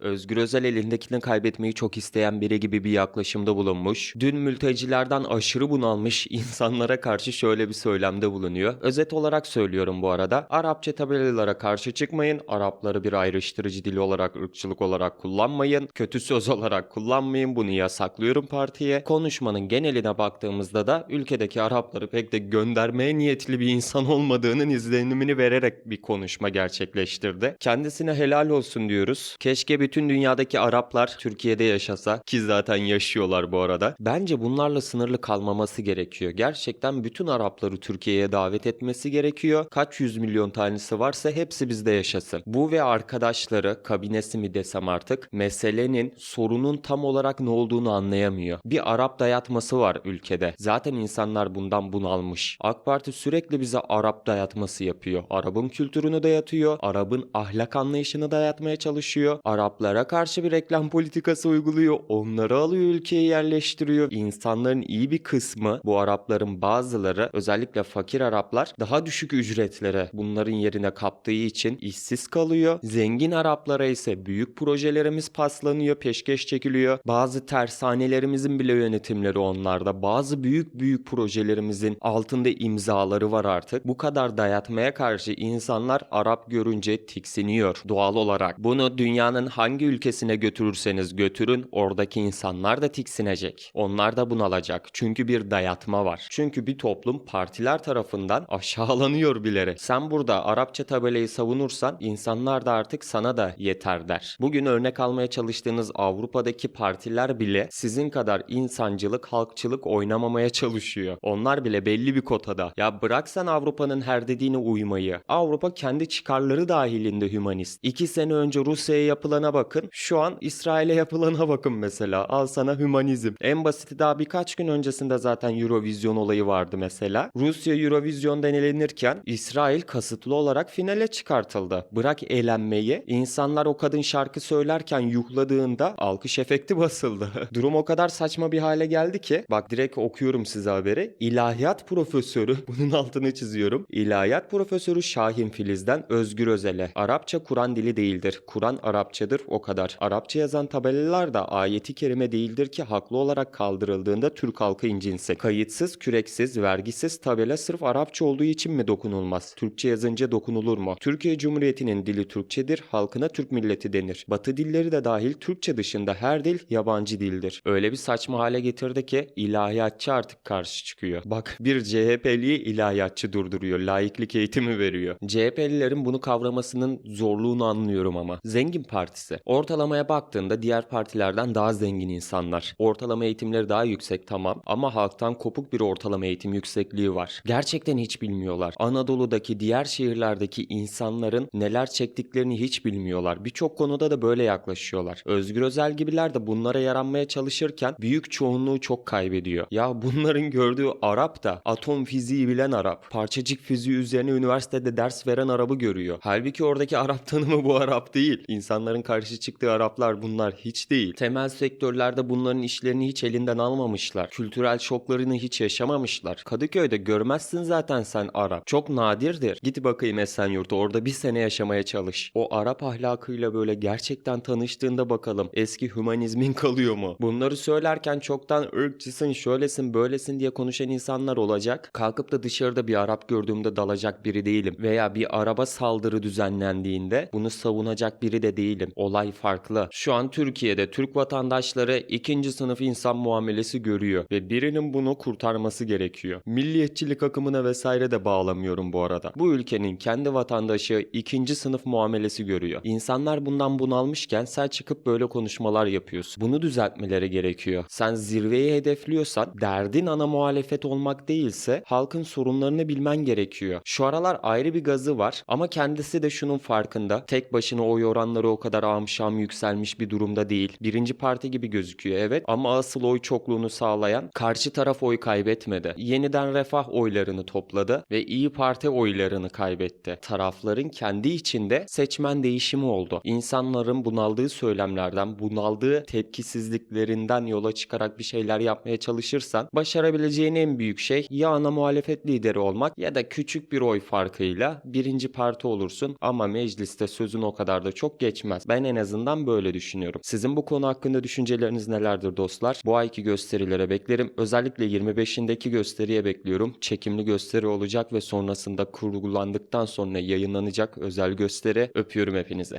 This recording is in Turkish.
Özgür Özel elindekini kaybetmeyi çok isteyen biri gibi bir yaklaşımda bulunmuş. Dün mültecilerden aşırı bunalmış insanlara karşı şöyle bir söylemde bulunuyor. Özet olarak söylüyorum bu arada. Arapça tabelalara karşı çıkmayın. Arapları bir ayrıştırıcı dil olarak, ırkçılık olarak kullanmayın. Kötü söz olarak kullanmayın. Bunu yasaklıyorum partiye. Konuşmanın geneline baktığımızda da ülkedeki Arapları pek de göndermeye niyetli bir insan olmadığının izlenimini vererek bir konuşma gerçekleştirdi. Kendisine helal olsun diyoruz. Keşke bütün dünyadaki Araplar Türkiye'de yaşasa ki zaten yaşıyorlar bu arada. Bence bunlarla sınırlı kalmaması gerekiyor. Gerçekten bütün Arapları Türkiye'ye davet etmesi gerekiyor. Kaç yüz milyon tanesi varsa hepsi bizde yaşasın. Bu ve arkadaşları, kabinesi mi desem artık, meselenin, sorunun tam olarak ne olduğunu anlayamıyor. Bir Arap dayatması var ülkede. Zaten insanlar bundan bunalmış. AK Parti sürekli bize Arap dayatması yapıyor. Arap'ın kültürünü dayatıyor. Arap'ın ahlak anlayışını dayatmaya çalışıyor. Araplara karşı bir reklam politikası uyguluyor. Onları alıyor ülkeye yerleştiriyor. İnsanların iyi bir kısmı bu Arapların bazıları özellikle fakir Araplar daha düşük ücretlere bunların yerine kaptığı için işsiz kalıyor. Zengin Araplara ise büyük projelerimiz paslanıyor, peşkeş çekiliyor. Bazı tersanelerimizin bile yönetimleri onlarda. Bazı büyük büyük projelerimizin altında imzaları var artık. Bu kadar dayatmaya karşı insanlar Arap görünce tiksiniyor doğal olarak. Bunu dünyanın hangi ülkesine götürürseniz götürün oradaki insanlar da tiksinecek. Onlar da bunalacak. Çünkü bir dayatma var. Çünkü bir toplum partiler tarafından aşağılanıyor bilerek. Sen burada Arapça tabelayı savunursan insanlar da artık sana da yeter der. Bugün örnek almaya çalıştığınız Avrupa'daki partiler bile sizin kadar insancılık, halkçılık oynamamaya çalışıyor. Onlar bile belli bir kotada. Ya bırak sen Avrupa'nın her dediğine uymayı. Avrupa kendi çıkarları dahilinde hümanist. İki sene önce Rusya'ya yapılana bakın. Şu an İsrail'e yapılana bakın mesela. Al sana hümanizm. En basiti daha birkaç gün öncesinde zaten Eurovision olayı vardı mesela. Rusya Eurovision'dan elenirken İsrail kasıtlı olarak finale çıkartıldı. Bırak eğlenmeyi. insanlar o kadın şarkı söylerken yuhladığında alkış efekti basıldı. Durum o kadar saçma bir hale geldi ki bak direkt okuyorum size haberi. İlahiyat profesörü bunun altını çiziyorum. İlahiyat profesörü Şahin Filiz'den Özgür Özel'e. Arapça Kur'an dili değildir. Kur'an Arapçadır o kadar. Arapça yazan tabelalar da ayeti kerime değildir ki haklı olarak kaldırıldığında Türk halkı incinsin. Kayıtsız, küreksiz, vergisiz tabela sırf Arapça olduğu için mi dokunulmaz? Türkçe yazınca dokunulur mu? Türkiye Cumhuriyeti'nin dili Türkçedir, halkına Türk milleti denir. Batı dilleri de dahil Türkçe dışında her dil yabancı dildir. Öyle bir saçma hale getirdi ki ilahiyatçı artık karşı çıkıyor. Bak bir CHP'liyi ilahiyatçı durduruyor, laiklik eğitimi veriyor. CHP'lilerin bunu kavramasının zorluğunu anlıyorum ama. Zengin partisi. Ortalamaya baktığında diğer partilerden daha zengin insanlar. Ortalama eğitimleri daha yüksek tamam ama halktan kopuk bir ortalama eğitim yüksekliği var. Gerçekten hiç bilmiyorlar. Anadolu'daki diğer şehirlerdeki insanların neler çektiklerini hiç bilmiyorlar. Birçok konuda da böyle yaklaşıyorlar. Özgür Özel gibiler de bunlara yaranmaya çalışırken büyük çoğunluğu çok kaybediyor. Ya bunların gördüğü Arap da atom fiziği bilen Arap. Parçacık fiziği üzerine üniversitede ders veren Arap'ı görüyor. Halbuki oradaki Arap tanımı bu Arap değil. İnsanların karşı çıktığı Araplar bunlar hiç değil. Temel sektörlerde bunların işlerini hiç elinden almamışlar. Kültürel şoklarını hiç yaşamamışlar. Kadıköy'de görmezsin zaten sen Arap. Çok nadirdir. Git bakayım Esenyurt'a orada bir sene yaşamaya çalış. O Arap ahlakıyla böyle gerçekten tanıştığında bakalım eski hümanizmin kalıyor mu? Bunları söylerken çoktan ırkçısın, şöylesin, böylesin diye konuşan insanlar olacak. Kalkıp da dışarıda bir Arap gördüğümde dalacak biri değilim. Veya bir araba saldırı düzenlendiğinde bunu savunacak biri de değilim. Olay farklı. Şu an Türkiye'de Türk vatandaşları ikinci sınıf insan muamelesi görüyor ve birinin bunu kurtarması gerekiyor. Milliyetçilik akımına vesaire de bağlamıyorum bu arada. Bu ülkenin kendi vatandaşı ikinci sınıf muamelesi görüyor. İnsanlar bundan bunalmışken sen çıkıp böyle konuşmalar yapıyorsun. Bunu düzeltmeleri gerekiyor. Sen zirveyi hedefliyorsan derdin ana muhalefet olmak değilse halkın sorunlarını bilmen gerekiyor. Şu aralar ayrı bir gazı var ama kendisi de şunun farkında. Tek başına oy oranları o kadar amşam yükselmiş bir durumda değil. Birinci parti gibi gözüküyor evet ama asıl oy çokluğunu sağlayan karşı taraf oy kaybetmedi. Yeniden refah oylarını topladı ve İyi Parti oylarını kaybetti. Tarafların kendi içinde seçmen değişimi oldu. İnsanların bunaldığı söylemlerden, bunaldığı tepkisizliklerinden yola çıkarak bir şeyler yapmaya çalışırsan başarabileceğin en büyük şey ya ana muhalefet lideri olmak ya da küçük bir oy farkıyla birinci parti olursun ama mecliste sözün o kadar da çok geçmez. Ben en azından böyle düşünüyorum. Sizin bu konu hakkında düşünceleriniz nelerdir dostlar? Bu ayki gösterilere beklerim. Özellikle 25'indeki gösteriye bekliyorum. Çekimli gösteri olacak ve sonrasında kurgulandıktan sonra yayınlanacak özel gösteri. Öpüyorum hepinizi.